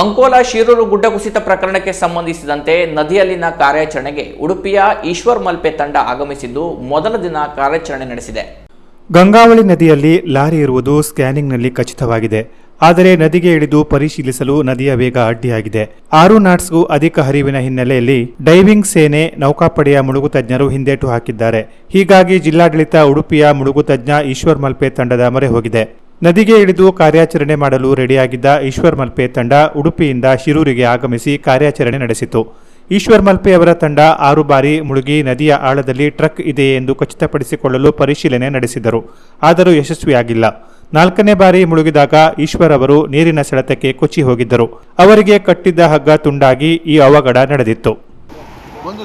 ಅಂಕೋಲಾ ಶಿರೂರು ಗುಡ್ಡ ಕುಸಿತ ಪ್ರಕರಣಕ್ಕೆ ಸಂಬಂಧಿಸಿದಂತೆ ನದಿಯಲ್ಲಿನ ಕಾರ್ಯಾಚರಣೆಗೆ ಉಡುಪಿಯ ಈಶ್ವರ್ ಮಲ್ಪೆ ತಂಡ ಆಗಮಿಸಿದ್ದು ಮೊದಲ ದಿನ ಕಾರ್ಯಾಚರಣೆ ನಡೆಸಿದೆ. ಗಂಗಾವಳಿ ನದಿಯಲ್ಲಿ ಲಾರಿ ಇರುವುದು ಸ್ಕ್ಯಾನಿಂಗ್ನಲ್ಲಿ ಖಚಿತವಾಗಿದೆ. ಆದರೆ ನದಿಗೆ ಇಳಿದು ಪರಿಶೀಲಿಸಲು ನದಿಯ ವೇಗ ಅಡ್ಡಿಯಾಗಿದೆ. ಆರು ನಾಟ್ಸ್ಗೂ ಅಧಿಕ ಹರಿವಿನ ಹಿನ್ನೆಲೆಯಲ್ಲಿ ಡೈವಿಂಗ್ ಸೇನೆ ನೌಕಾಪಡೆಯ ಮುಳುಗು ತಜ್ಞರು ಹಿಂದೇಟು ಹಾಕಿದ್ದಾರೆ. ಹೀಗಾಗಿ ಜಿಲ್ಲಾಡಳಿತ ಉಡುಪಿಯ ಮುಳುಗು ತಜ್ಞ ಈಶ್ವರ್ ಮಲ್ಪೆ ತಂಡದ ಮೊರೆ ಹೋಗಿದೆ. ನದಿಗೆ ಇಳಿದು ಕಾರ್ಯಾಚರಣೆ ಮಾಡಲು ರೆಡಿಯಾಗಿದ್ದ ಈಶ್ವರ್ ಮಲ್ಪೆ ತಂಡ ಉಡುಪಿಯಿಂದ ಶಿರೂರಿಗೆ ಆಗಮಿಸಿ ಕಾರ್ಯಾಚರಣೆ ನಡೆಸಿತು. ಈಶ್ವರ್ ಮಲ್ಪೆ ಅವರ ತಂಡ ಆರು ಬಾರಿ ಮುಳುಗಿ ನದಿಯ ಆಳದಲ್ಲಿ ಟ್ರಕ್ ಇದೆ ಎಂದು ಖಚಿತಪಡಿಸಿಕೊಳ್ಳಲು ಪರಿಶೀಲನೆ ನಡೆಸಿದರು. ಆದರೂ ಯಶಸ್ವಿಯಾಗಿಲ್ಲ. ನಾಲ್ಕನೇ ಬಾರಿ ಮುಳುಗಿದಾಗ ಈಶ್ವರ್ ಅವರು ನೀರಿನ ಸೆಳೆತಕ್ಕೆ ಕೊಚ್ಚಿ ಹೋಗಿದ್ದರು. ಅವರಿಗೆ ಕಟ್ಟಿದ್ದ ಹಗ್ಗ ತುಂಡಾಗಿ ಈ ಅವಘಡ ನಡೆದಿತ್ತು. ಒಂದು